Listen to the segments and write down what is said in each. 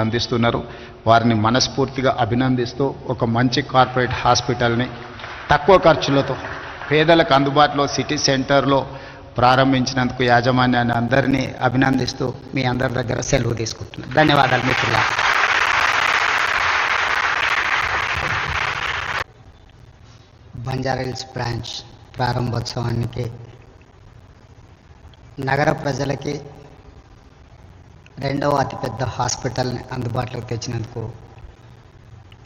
అందిస్తున్నారు వారిని మనస్ఫూర్తిగా అభినందిస్తూ ఒక మంచి కార్పొరేట్ హాస్పిటల్ని తక్కువ ఖర్చులతో పేదలకు అందుబాటులో సిటీ సెంటర్లో ప్రారంభించినందుకు యాజమాన్యాన్ని అందరినీ అభినందిస్తూ మీ అందరి దగ్గర సెలవు తీసుకుంటున్నాను. ధన్యవాదాలు మిత్రుల బంజారాహిల్స్ బ్రాంచ్ ప్రారంభోత్సవానికి నగర ప్రజలకి రెండవ అతిపెద్ద హాస్పిటల్ని అందుబాటులోకి తెచ్చినందుకు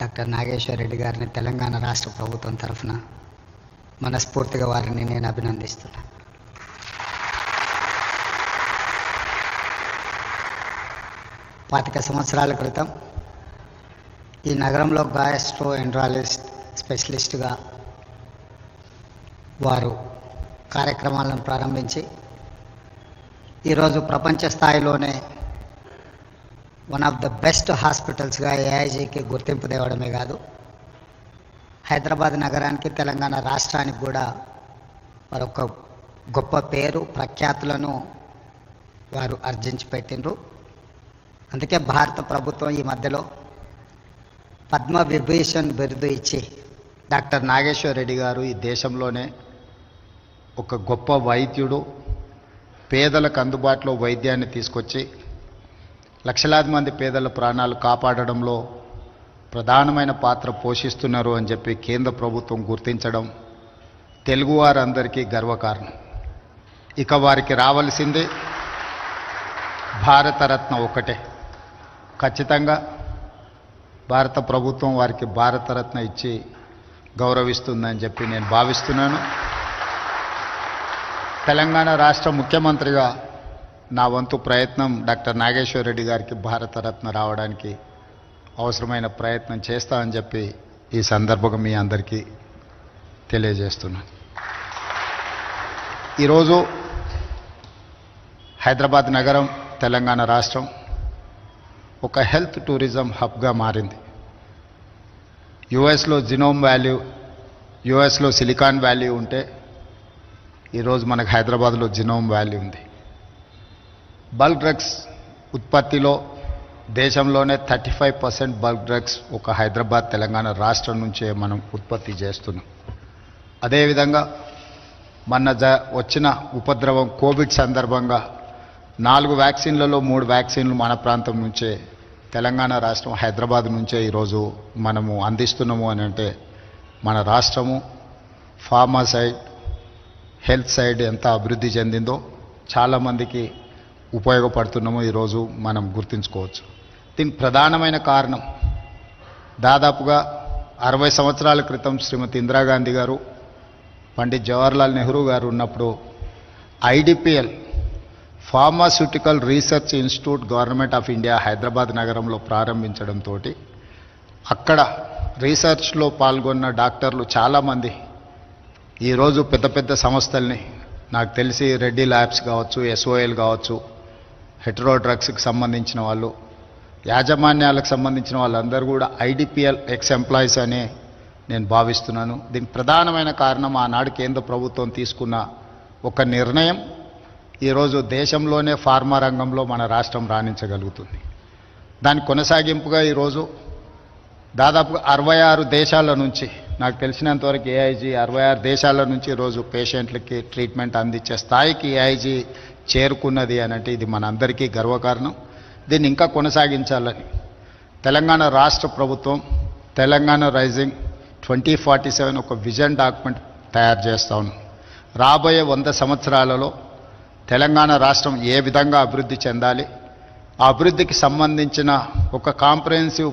డాక్టర్ నాగేశ్వర రెడ్డి గారిని తెలంగాణ రాష్ట్ర ప్రభుత్వం తరఫున మనస్ఫూర్తిగా వారిని నేను అభినందిస్తున్నాను పాతిక సంవత్సరాల క్రితం ఈ నగరంలో గాయస్ట్రో ఎండ్రాలజిస్ట్ స్పెషలిస్ట్గా వారు కార్యక్రమాలను ప్రారంభించి ఈరోజు ప్రపంచ స్థాయిలోనే వన్ ఆఫ్ ద బెస్ట్ హాస్పిటల్స్గా ఏఐజీకి గుర్తింపు తేవడమే కాదు. హైదరాబాద్ నగరానికి తెలంగాణ రాష్ట్రానికి కూడా మరొక గొప్ప పేరు ప్రఖ్యాతులను వారు అర్జించి పెట్టిండ్రు. అందుకే భారత ప్రభుత్వం ఈ మధ్యలో పద్మ విభూషణ్ బిరుదు ఇచ్చి డాక్టర్ నాగేశ్వర రెడ్డి గారు ఈ దేశంలోనే ఒక గొప్ప వైద్యుడు పేదలకు అందుబాటులో వైద్యాన్ని తీసుకొచ్చి లక్షలాది మంది పేదల ప్రాణాలు కాపాడడంలో ప్రధానమైన పాత్ర పోషిస్తున్నారు అని చెప్పి కేంద్ర ప్రభుత్వం గుర్తించడం తెలుగువారందరికీ గర్వకారణం. ఇక వారికి రావలసింది భారతరత్న ఒకటే. ఖచ్చితంగా భారత ప్రభుత్వం వారికి భారతరత్న ఇచ్చి గౌరవిస్తుందని చెప్పి నేను భావిస్తున్నాను. తెలంగాణ రాష్ట్ర ముఖ్యమంత్రిగా నా వంతు ప్రయత్నం డాక్టర్ నాగేశ్వర రెడ్డి గారికి భారతరత్న రావడానికి అవసరమైన ప్రయత్నం చేస్తా అని చెప్పి ఈ సందర్భంగా మీ అందరికీ తెలియజేస్తున్నాను ఈరోజు హైదరాబాద్ నగరం తెలంగాణ రాష్ట్రం ఒక హెల్త్ టూరిజం హబ్గా మారింది. యుఎస్లో జినోమ్ వాల్యూ యుఎస్లో సిలికాన్ వ్యాలీ ఉంటే ఈరోజు మనకు హైదరాబాద్లో జినోమ్ వ్యాలీ ఉంది. బల్క్ డ్రగ్స్ ఉత్పత్తిలో దేశంలోనే thirty five percent bulk drugs ఒక హైదరాబాద్ తెలంగాణ రాష్ట్రం నుంచే మనం ఉత్పత్తి చేస్తున్నాం. అదేవిధంగా మన జ వచ్చిన ఉపద్రవం కోవిడ్ సందర్భంగా నాలుగు వ్యాక్సిన్లలో మూడు వ్యాక్సిన్లు మన ప్రాంతం నుంచే తెలంగాణ రాష్ట్రం హైదరాబాద్ నుంచే ఈరోజు మనము అందిస్తున్నాము అని అంటే మన రాష్ట్రము ఫార్మా సైడ్ హెల్త్ సైడ్ ఎంత అభివృద్ధి చెందిందో చాలామందికి ఉపయోగపడుతున్నామో ఈరోజు మనం గుర్తుంచుకోవచ్చు. దీనికి ప్రధానమైన కారణం దాదాపుగా అరవై సంవత్సరాల క్రితం శ్రీమతి ఇందిరాగాంధీ గారు పండిత్ జవహర్లాల్ నెహ్రూ గారు ఉన్నప్పుడు IDPL pharmaceutical research institute government of India Hyderabad నగరంలో ప్రారంభించడంతో అక్కడ రీసెర్చ్లో పాల్గొన్న డాక్టర్లు చాలామంది ఈరోజు పెద్ద పెద్ద సంస్థల్ని నాకు తెలిసి రెడ్డి ల్యాబ్స్ కావచ్చు ఎస్ఓఎల్ కావచ్చు హెట్రో డ్రగ్స్కి సంబంధించిన వాళ్ళు యాజమాన్యాలకు సంబంధించిన వాళ్ళందరూ కూడా ఐడిపిఎల్ ఎక్స్ ఎంప్లాయీస్ అనే నేను భావిస్తున్నాను. దీనికి ప్రధానమైన కారణం ఆనాడు కేంద్ర ప్రభుత్వం తీసుకున్న ఒక నిర్ణయం. ఈరోజు దేశంలోనే ఫార్మా రంగంలో మన రాష్ట్రం రాణించగలుగుతుంది. దాని కొనసాగింపుగా ఈరోజు దాదాపు అరవై ఆరు దేశాల నుంచి నాకు తెలిసినంతవరకు ఏఐజీ అరవై ఆరు దేశాల నుంచి ఈరోజు పేషెంట్లకి ట్రీట్మెంట్ అందించే స్థాయికి ఏఐజీ చేరుకున్నది అని అంటే ఇది మనందరికీ గర్వకారణం. దీన్ని ఇంకా కొనసాగించాలని. తెలంగాణ రాష్ట్ర ప్రభుత్వం Telangana rising twenty forty seven ఒక విజన్ డాక్యుమెంట్ తయారు చేస్తా రాబోయే వంద సంవత్సరాలలో తెలంగాణ రాష్ట్రం ఏ విధంగా అభివృద్ధి చెందాలి ఆ అభివృద్ధికి సంబంధించిన ఒక కాంప్రహెన్సివ్